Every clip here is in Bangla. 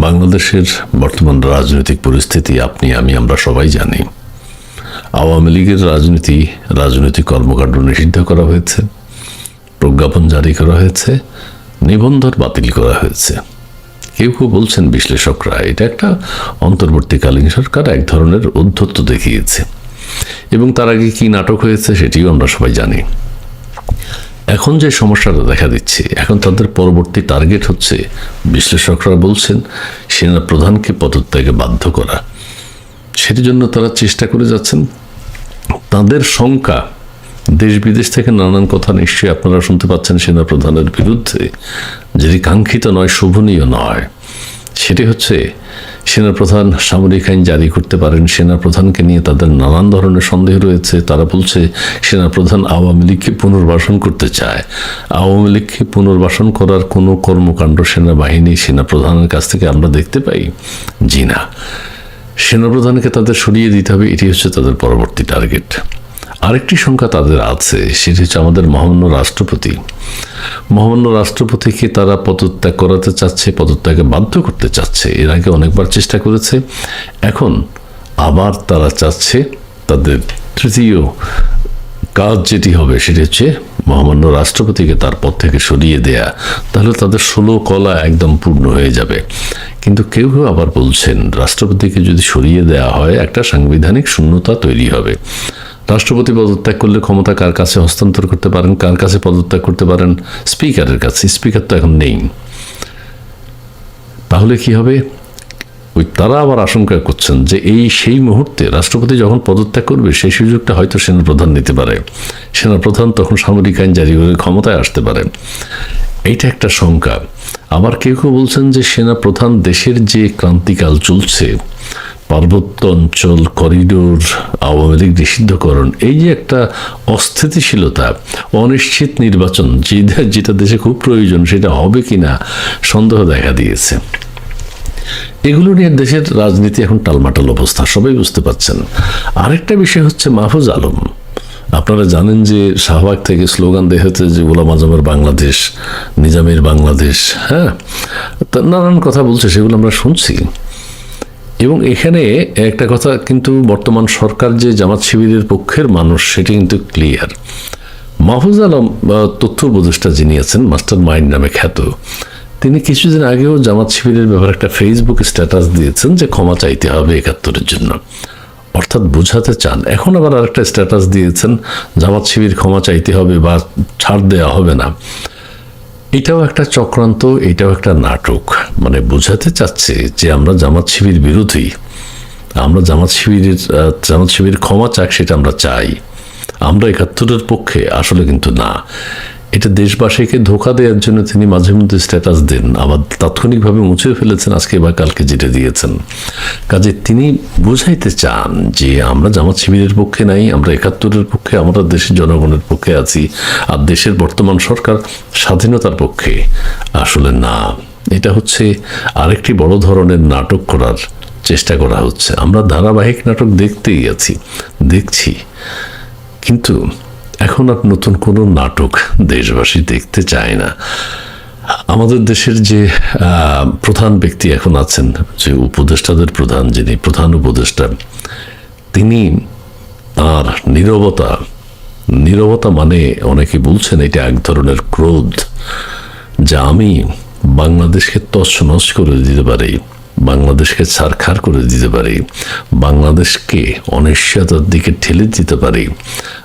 বাংলাদেশের বর্তমান রাজনৈতিক পরিস্থিতি আপনি, আমি, আমরা সবাই জানি। আওয়ামী লীগের রাজনীতি, রাজনৈতিক কর্মকাণ্ড নিষিদ্ধ করা হয়েছে, প্রজ্ঞাপন জারি করা হয়েছে, নিবন্ধন বাতিল করা হয়েছে। কেউ কেউ বলছেন বিশ্লেষকরা, এটা একটা অন্তর্বর্তীকালীন সরকার এক ধরনের উদ্ধত্ত দেখিয়েছে। এবং তার আগে কি নাটক হয়েছে সেটিও আমরা সবাই জানি। এখন যে সমস্যাটা দেখা দিচ্ছে, এখন তাদের পরবর্তী টার্গেট হচ্ছে বিশ্লেষকরা বলছেন সেনা প্রধানকে পদত্যাগে বাধ্য করা। সেটির জন্য তারা চেষ্টা করে যাচ্ছেন। তাদের শঙ্কা, দেশ বিদেশ থেকে নানান কথা নিশ্চয়ই আপনারা শুনতে পাচ্ছেন সেনা প্রধানের বিরুদ্ধে যেটি কাঙ্ক্ষিত নয়, শোভনীয় নয়। সেটি হচ্ছে সেনাপ্রধান সামরিক আইন জারি করতে পারেন। সেনাপ্রধানকে নিয়ে তাদের নানান ধরনের সন্দেহ রয়েছে। তারা বলছে, সেনাপ্রধান আওয়ামী লীগকে পুনর্বাসন করতে চায়। আওয়ামী লীগকে পুনর্বাসন করার কোনো কর্মকাণ্ড সেনাবাহিনী সেনাপ্রধানের কাছ থেকে আমরা দেখতে পাই? জি না। সেনাপ্রধানকে তাদের সরিয়ে দিতে হবে, এটি হচ্ছে তাদের পরবর্তী টার্গেট। আরেকটি সংখ্যা তাদের আছে, সেটি হচ্ছে আমাদের মহামান্য রাষ্ট্রপতি। মহামান্য রাষ্ট্রপতিকে তারা পদত্যাগ করাতে চাচ্ছে পদত্যাগে বাধ্য করতে চাচ্ছে। এর আগে অনেকবার চেষ্টা করেছে, এখন আবার তারা চাচ্ছে তাদের তৃতীয় কাজ যেটি হবে, সেটি হচ্ছে মহামান্য রাষ্ট্রপতিকে তার পদ থেকে সরিয়ে দেয়া। তাহলে তাদের ষোলো কলা একদম পূর্ণ হয়ে যাবে। কিন্তু কেউ কেউ আবার বলছেন, রাষ্ট্রপতিকে যদি সরিয়ে দেওয়া হয়, একটা সাংবিধানিক শূন্যতা তৈরি হবে। রাষ্ট্রপতি পদত্যাগ করলে ক্ষমতা কার কাছে হস্তান্তর করতে পারেন, কার কাছে পদত্যাগ করতে পারেন? স্পিকারের কাছে। স্পিকার তো এখন নেই। তাহলে কি হবে? ওই তারা আবার আশঙ্কা করছেন যে এই সেই মুহূর্তে রাষ্ট্রপতি যখন পদত্যাগ করবে, সেই সুযোগটা হয়তো সেনাপ্রধান নিতে পারে। সেনাপ্রধান তখন সামরিক আইন জারি করে ক্ষমতায় আসতে পারে। এইটা একটা শঙ্কা। আবার কেউ কেউ বলছেন যে সেনাপ্রধান দেশের যে ক্রান্তিকাল চলছে পার্বত্য অঞ্চল করিডোর, আওয়ামী লীগ নিষিদ্ধকরণ, এই যে একটা অস্থিতিশীলতা, অনিশ্চিত নির্বাচন, যেটা দেশে খুব প্রয়োজন, সেটা হবে কিনা, সন্দেহ দেখা দিয়েছে। এগুলো নিয়ে দেশের রাজনীতি এখন টালমাটাল অবস্থা, সবাই বুঝতে পারছেন। আরেকটা বিষয় হচ্ছে মাহফুজ আলম। আপনারা জানেন যে শাহবাগ থেকে স্লোগান দেখাতে যে গোলাম আজমের বাংলাদেশ, নিজামের বাংলাদেশ হ্যাঁ? নানান কথা বলছে, সেগুলো আমরা শুনছি। এবং এখানে একটা কথা কিন্তু বর্তমান সরকার যে জামাত শিবিরের পক্ষের মানুষ, সেটি কিন্তু ক্লিয়ার মাহফুজ আলম তথ্য উপদেষ্টা যিনি আছেন, মাস্টার মাইন্ড নামে খ্যাত, তিনি কিছুদিন আগেও জামাত শিবিরের ব্যাপারে একটা ফেসবুক স্ট্যাটাস দিয়েছেন যে ক্ষমা চাইতে হবে একাত্তরের জন্য। অর্থাৎ বোঝাতে চান। এখন আবার আরেকটা স্ট্যাটাস দিয়েছেন, জামাত শিবির ক্ষমা চাইতে হবে বা ছাড় দেওয়া হবে না। এটাও একটা চক্রান্ত, এটাও একটা নাটক। মানে বোঝাতে চাচ্ছে যে আমরা জামাত শিবির বিরোধী। আমরা জামাত শিবিরের জামাত শিবির ক্ষমা চাক সেটা আমরা চাই। আমরা একাত্তরের পক্ষে আসলে কিন্তু না। এটা দেশবাসীকে ধোকা দেওয়ার জন্য তিনি মাঝে মধ্যে স্ট্যাটাস দেন, আবার তাৎক্ষণিকভাবে মুছে ফেলেছেন, আজকে বা কালকে যেটা দিয়েছেন। কাজে তিনি বুঝাইতে চান যে আমরা জামাত শিবিরের পক্ষে নাই, আমরা একাত্তরের পক্ষে, আমরা দেশের জনগণের পক্ষে আছি, আর দেশের বর্তমান সরকার স্বাধীনতার পক্ষে আসলে না। এটা হচ্ছে আরেকটি বড় ধরনের নাটক করার চেষ্টা করা হচ্ছে। আমরা ধারাবাহিক নাটক দেখতেই আছি, দেখছি। কিন্তু এখন আর নতুন কোনো নাটক দেশবাসী দেখতে চায় না। আমাদের দেশের যে প্রধান ব্যক্তি এখন আছেন, যে উপদেষ্টাদের প্রধান, যিনি প্রধান উপদেষ্টা, তিনি তার নীরবতা নীরবতা মানে অনেকে বলছেন এটা এক ধরনের ক্রোধ, যা আমি বাংলাদেশকে তছনছ করে দিতে পারি। বাংলাদেশকে ছারখার করে দিতে পারি, বাংলাদেশকে অনিশ্চয়তার দিকে ঠেলে দিতে পারি।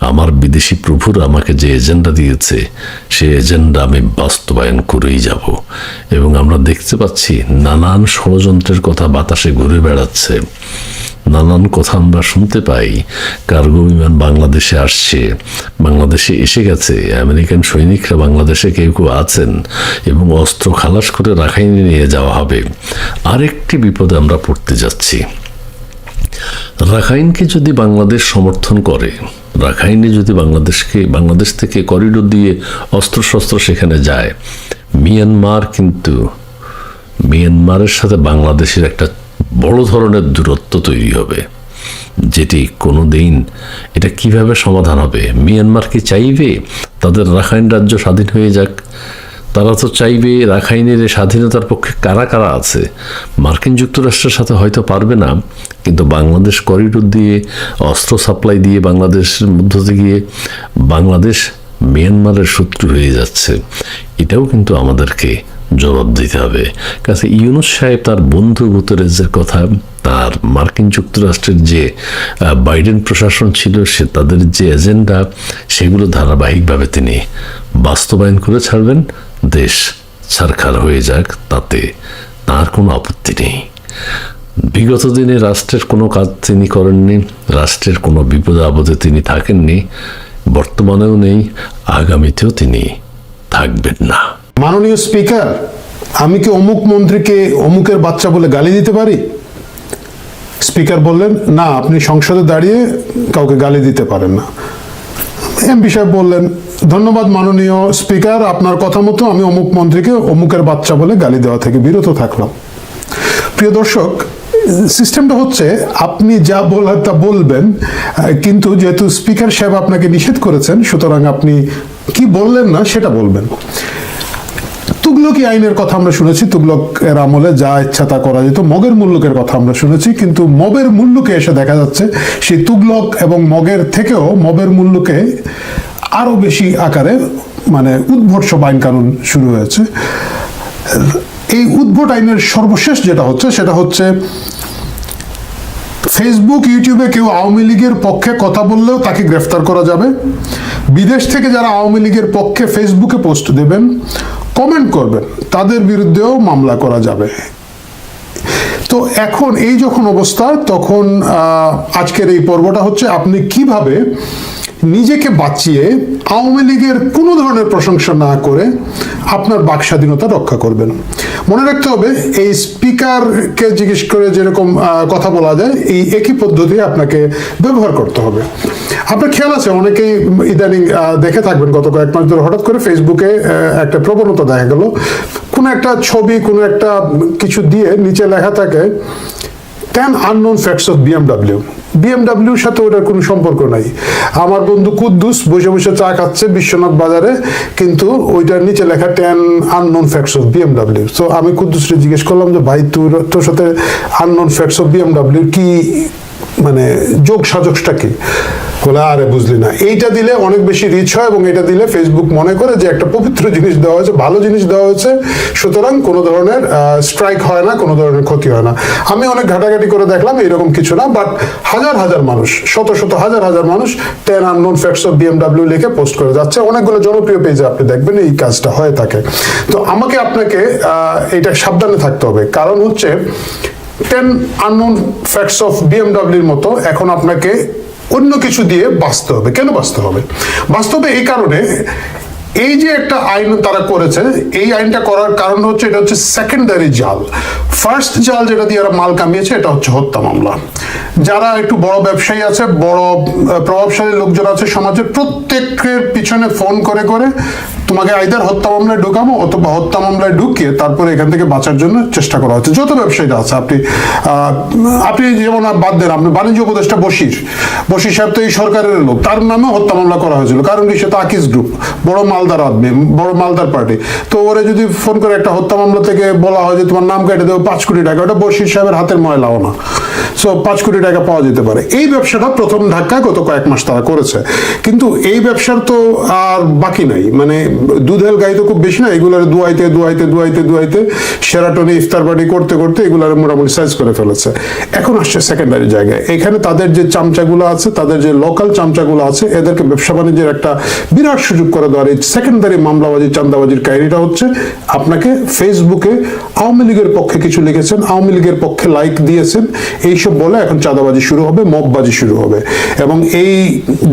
আমার বিদেশি প্রভুর আমাকে যে এজেন্ডা দিয়েছে, সে এজেন্ডা আমি বাস্তবায়ন করেই যাব। এবং আমরা দেখতে পাচ্ছি নানান ষড়যন্ত্রের কথা বাতাসে ঘুরে বেড়াচ্ছে। নানান কথা আমরা শুনতে পাই। কার্গো বিমান বাংলাদেশে আসছে, বাংলাদেশে এসে গেছে, আমেরিকান সৈনিকরা বাংলাদেশে কেউ কেউ আছেন এবং অস্ত্র খালাস করে রাখাইনে নিয়ে যাওয়া হবে। আরেকটি বিপদে আমরা পড়তে যাচ্ছি। রাখাইনকে যদি বাংলাদেশ সমর্থন করে, রাখাইনে যদি বাংলাদেশকে, বাংলাদেশ থেকে করিডোর দিয়ে অস্ত্রশস্ত্র সেখানে যায়, মিয়ানমার কিন্তু, মিয়ানমারের সাথে বাংলাদেশের একটা বড় ধরনের দূরত্ব তৈরি হবে। যেটি কোনো দিন এটা কীভাবে সমাধান হবে? মিয়ানমার কি চাইবে? তাদের রাখাইন রাজ্য স্বাধীন হয়ে যাক। তারা তো চাইবে রাখাইনের স্বাধীনতার পক্ষে কারা কারা আছে? মার্কিন যুক্তরাষ্ট্রের সাথে হয়তো পারবে না। কিন্তু বাংলাদেশ করিডোর দিয়ে, অস্ত্র সাপ্লাই দিয়ে বাংলাদেশের মধ্য দিয়ে বাংলাদেশ মিয়ানমারের শত্রু হয়ে যাচ্ছে। এটাও কিন্তু আমাদেরকে জবাব দিতে হবে। কাছে ইউনুস সাহেব তার বন্ধু গুতরেজের কথা, তার মার্কিন যুক্তরাষ্ট্রের যে বাইডেন প্রশাসন ছিল, সে তাদের যে এজেন্ডা, সেগুলো ধারাবাহিকভাবে তিনি বাস্তবায়ন করে ছাড়বেন। দেশ ছারখার হয়ে যাক, তাতে তার কোনো আপত্তি নেই। বিগত দিনে রাষ্ট্রের কোনো কাজ তিনি করেননি, রাষ্ট্রের কোনো বিপদে আপদে তিনি থাকেননি, বর্তমানেও নেই, আগামীতেও তিনি থাকবেন না। মাননীয় স্পিকার, আমি কি অমুক মন্ত্রীকে অমুকের বাচ্চা বলে গালি দিতে পারি? স্পিকার বললেন, না, আপনি সংসদে দাঁড়িয়ে কাউকে গালি দিতে পারেন না। এমপি সাহেব বললেন, ধন্যবাদ মাননীয় স্পিকার, আপনার কথা মতো আমি অমুক মন্ত্রীকে অমুকের বাচ্চা বলে গালি দেওয়া থেকে বিরত থাকলাম। প্রিয় দর্শক, সিস্টেমটা হচ্ছে, আপনি যা বলার তা বলবেন, কিন্তু যেহেতু স্পিকার সাহেব আপনাকে নিষেধ করেছেন, সুতরাং আপনি কি বললেন না সেটা বলবেন। তুগলকি আইনের কথা আমরা শুনেছি তুগলক এর আমলে যা ইচ্ছা তা করা যেত, মগের মুল্লুকের কথা আমরা শুনেছি, কিন্তু মবের মুল্লুকে এসে দেখা যাচ্ছে, সেই তুগলক এবং মগের থেকেও মবের মুল্লুকে আরও বেশি আকারে মানে উদ্ভট আইন কানুন শুরু হয়েছে। এই উদ্ভট আইনের সর্বশেষ যেটা হচ্ছে, সেটা হচ্ছে ফেসবুক ইউটিউবে কেউ আওয়ামী লীগের পক্ষে কথা বললেও তাকে গ্রেফতার করা যাবে। বিদেশ থেকে যারা আওয়ামী লীগের পক্ষে ফেসবুকে পোস্ট দেবেন কমেন্ট করবেন তাদের বিরুদ্ধেও মামলা করা যাবে। তো এখন এই যখন অবস্থা, তখন আজকের এই পর্বটা হচ্ছে আপনি কীভাবে নিজেকে বাঁচিয়ে আওয়ামী লীগের কোনো ধরনের প্রশংসা না করে আপনার বাক স্বাধীনতা রক্ষা করবেন। মনে রাখতে হবে, এই স্পিকারকে জিজ্ঞেস করে যেরকম কথা বলা যায়, এই একই পদ্ধতি আপনাকে ব্যবহার করতে হবে। আপনার খেয়াল আছে? অনেকেই ইদানিং দেখে থাকবেন, গত কয়েক মাস ধরে হঠাৎ করে ফেসবুকে একটা প্রবণতা দেখা গেল। কোনো একটা ছবি, কোনো একটা কিছু দিয়ে নিচে লেখা থাকে ten unknown facts of BMW বিএমডাব্লিউর সাথে ওটার কোনো সম্পর্ক নাই। আমার বন্ধু কুদ্দুস বসে বসে চা খাচ্ছে বিশ্বনাথ বাজারে, কিন্তু ওইটার নিচে লেখা ten unknown facts of BMW so আমি কুদ্দুসরে জিজ্ঞেস করলাম যে, ভাই, তোর তোর সাথে আননোন ফ্যাক্টস অফ বিএমডাব্লিউ কি মানে যোগ সাজকটা কি? বলে আরে বুঝলি না। এইটা দিলে অনেক বেশি রিচ হয় এবং এটা দিলে ফেসবুক মনে করে যে একটা পবিত্র জিনিস দেওয়া হয়েছে, ভালো জিনিস দেওয়া হয়েছে। সুতরাং কোনো ধরনের স্ট্রাইক হয় না, কোনো ধরনের ক্ষতি হয় না। আমি অনেক ঘাটাঘাটি করে দেখলাম, এরকম কিছু না বাট হাজার হাজার মানুষ, শত শত হাজার হাজার মানুষ ten unknown facts of BMW লিখে পোস্ট করে যাচ্ছে। অনেকগুলো জনপ্রিয় পেজে আপনি দেখবেন, এই কাজটা হয়ে থাকে। তো আমাকে আপনাকে এটা সাবধানে থাকতে হবে। কারণ হচ্ছে টেন আননোন ফ্যাক্টস অফ বিএমডাব্লিউর মতো এখন আপনাকে অন্য কিছু দিয়ে বাঁচতে হবে। কেন বাঁচতে হবে? বাস্তবে এই কারণে এই যে একটা আইন তারা করেছে, এই আইনটা করার কারণ হচ্ছে, এটা হচ্ছে সেকেন্ডারি জাল ফার্স্ট জাল যেটা দিয়ে এরা মাল কামিয়েছে, এটা হচ্ছে হত্যা মামলা। যারা একটু বড় ব্যবসায়ী আছে, বড় প্রভাবশালী লোকজন আছে সমাজের, প্রত্যেকের পিছনে ফোন করে করে তোমাকে আইদার হত্যা মামলায় ঢুকাবো অথবা হত্যা মামলায় ঢুকিয়ে তারপরে এখান থেকে বাঁচার জন্য চেষ্টা করা হচ্ছে। যত ব্যবসায়ীরা আছে, আপনি আপনি যেমন বাদ দেন, আপনি বাণিজ্য উপদেষ্টা বশির। বশির সাহেব তো এই সরকারের লোক, তার নামে হত্যা মামলা করা হয়েছিল। কারণ কি? সে তো আকিস গ্রুপ বড় মালদার আদমি, বড় মালদার পার্টি তো ওরে যদি ফোন করে একটা হত্যা মামলা থেকে বলা হয় যে তোমার নাম কেটে দেবো পাঁচ কোটি টাকা, ওটা বশির সাহেবের হাতের ময়লাও না। সো পাঁচ কোটি টাকা পাওয়া যেতে পারে। এই ব্যবসাটা প্রথম ধাক্কায় গত কয়েক মাস তারা করেছে। কিন্তু এই ব্যবসার তো আর বাকি নাই। মানে দুধেল গাই তো খুব বেশি না, এগুলার দুয়াইতে দুয়াইতে দুয়াইতে দুয়াইতে সেরাটনে ইফতার পার্টি করতে করতে এগুলার মোটামুটি সাইজ করে ফেলেছে। এখন আসছে সেকেন্ডারি জায়গায়। এখানে তাদের যে চামচাগুলো আছে, তাদের যে লোকাল চামচাগুলো আছে, এদেরকে ব্যবসা বাণিজ্যের একটা বিরাট সুযোগ করে দেওয়ার এই সেকেন্ডারি মামলাবাজি চান্দাবাজির কাহিনীটা হচ্ছে, আপনাকে ফেসবুকে আওয়ামী লীগের পক্ষে কিছু লিখেছেন, আওয়ামী লীগের পক্ষে লাইক দিয়েছেন, এইসব বলে এখন চাঁদাবাজি শুরু হবে মববাজি শুরু হবে। এবং এই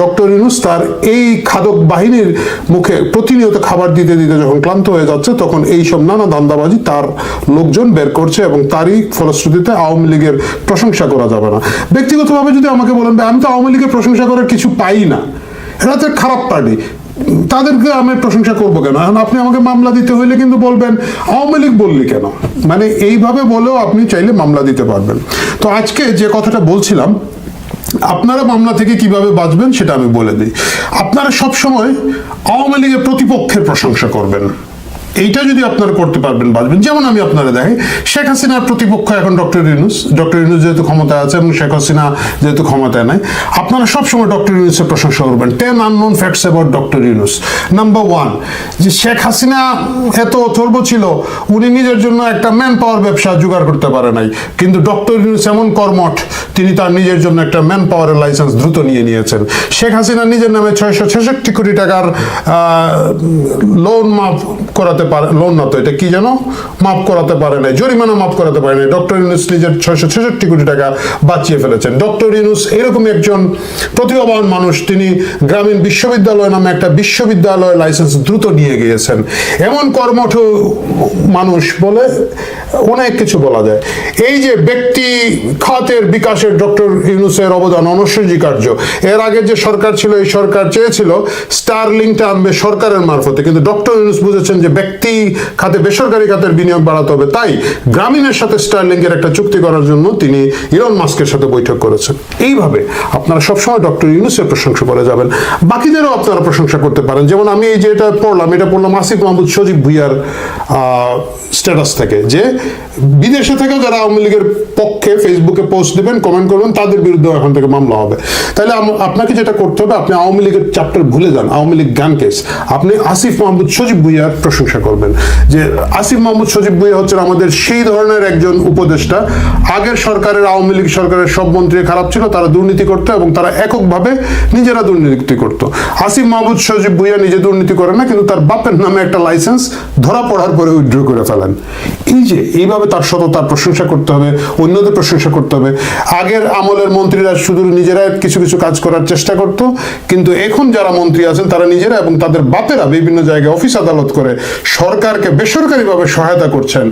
ডক্টর ইউনুস তার এই খাদক বাহিনীর মুখে প্রতিনিয়ত খাবার দিতে দিতে যখন ক্লান্ত হয়ে যাচ্ছে, তখন এই সব নানা ধান্দাবাজি তার লোকজন বের করছে এবং তারই ফলশ্রুতিতে আওয়ামী লীগের প্রশংসা করা যাবে না। ব্যক্তিগতভাবে যদি আমাকে বলেন আমি তো আওয়ামী লীগের প্রশংসা করার কিছু পাই না। এরা তো খারাপ পার্টি। তাদেরকে আমি প্রশংসা করব কেন? এখন আপনি আমাকে মামলা দিতে হইলে কিন্তু বলবেন, আওয়ামী লীগ বললি কেন? মানে এইভাবে বলেও আপনি চাইলে মামলা দিতে পারবেন। তো আজকে যে কথাটা বলছিলাম, আপনারা মামলা থেকে কীভাবে বাঁচবেন সেটা আমি বলে দিই। আপনারা সবসময় আওয়ামী লীগের প্রতিপক্ষের প্রশংসা করবেন। এইটা যদি আপনারা করতে পারবেন বাঁচবেন যেমন আমি আপনারা দেখি শেখ হাসিনার প্রতিপক্ষ এখন ডক্টর ইউনুস। ডক্টর ইউনুস যেহেতু ক্ষমতায় আছে এবং শেখ হাসিনা যেহেতু ক্ষমতায় নাই, আপনারা সবসময় ডক্টর ইউনুসের প্রশংসা করবেন। Ten unknown facts about doctor Yunus. Number one যে শেখ হাসিনা এত অথর্ব ছিল, উনি নিজের জন্য একটা ম্যান পাওয়ার ব্যবসা জোগাড় করতে পারে নাই। কিন্তু ডক্টর ইউনুস এমন কর্মঠ, তিনি তার নিজের জন্য একটা ম্যান পাওয়ারের লাইসেন্স দ্রুত নিয়ে নিয়েছেন। শেখ হাসিনা নিজের নামে ছয়শো ছেষট্টি কোটি টাকার লোন মাফ করাতে পারে, লোন না তো, এটা কি যেন মাফ করাতে পারে নাই। জরিমানা মাফ করাতে পারে নাই। ডক্টর ইউনুস নিজের ছয়শো ছেষট্টি কোটি টাকা বাঁচিয়ে ফেলেছেন। ডক্টর ইউনুস এরকম একজন প্রতিভাবান মানুষ, তিনি গ্রামীণ বিশ্ববিদ্যালয় নামে একটা বিশ্ববিদ্যালয় লাইসেন্স দ্রুত নিয়ে গিয়েছেন। এমন কর্মঠ মানুষ বলে অনেক কিছু বলা যায়। এই যে ব্যক্তি খাতের বিকাশের ডক্টর ইউনুসের অবদান অনস্বীকার্য। এর আগে যে সরকার ছিল, এই সরকার চেয়েছিল স্টার লিঙ্কটা আনবে সরকারের মারফতে। কিন্তু ডক্টর ইউনুস বুঝেছেন যে ব্যক্তি খাতে বেসরকারি খাতের বিনিয়োগ বাড়াতে হবে। তাই গ্রামীণের সাথে স্টার লিঙ্কের একটা চুক্তি করার জন্য তিনি ইলন মাস্কের সাথে বৈঠক করেছেন। এইভাবে আপনারা সবসময় ডক্টর ইউনুসের প্রশংসা করে যাবেন। বাকিদেরও আপনারা প্রশংসা করতে পারেন। যেমন আমি এই যে এটা পড়লাম এটা পড়লাম আসিফ মাহমুদ সজীব ভুইয়ার স্ট্যাটাস থেকে যে বিদেশে থেকে যারা আওয়ামী লীগের পক্ষে ফেসবুকে পোস্ট দেবেন কমেন্ট করবেন, তাদের বিরুদ্ধে এখন থেকে মামলা হবে। তাহলে আপনাকে যেটা করতে হবে, আপনি আওয়ামী লীগের চ্যাপ্টার ভুলে যান, আওয়ামী লীগ গান কেস আপনি আসিফ মাহমুদ সজীব ভুইয়ার প্রশংসা করবেন। যে আসিফ মাহমুদ সজীব ভুইয়া হচ্ছেন আমাদের সেই ধরনের একজন উপদেষ্টা। আগের সরকারের, আওয়ামী লীগ সরকারের সব মন্ত্রী খারাপ ছিল, তারা দুর্নীতি করতো এবং তারা এককভাবে নিজেরা দুর্নীতি করতো। আসিফ মাহমুদ সজীব ভুইয়া নিজে দুর্নীতি করে না, কিন্তু তার বাপের নামে একটা লাইসেন্স ধরা পড়ার পরে উইথড্র করে ফেলেন। এই যে, এইভাবে তার সততার প্রশংসা করতে হবে, অন্যদের প্রশংসা করতে হবে। আগের আমলের মন্ত্রীরা শুধু নিজেরা কিছু কিছু কাজ করার চেষ্টা করত, কিন্তু এখন যারা মন্ত্রী আছেন তারা নিজেরা এবং তাদের বাপেরা বিভিন্ন জায়গায় অফিস আদালত করে সরকারকে বেসরকারিভাবে সহায়তা করছেন।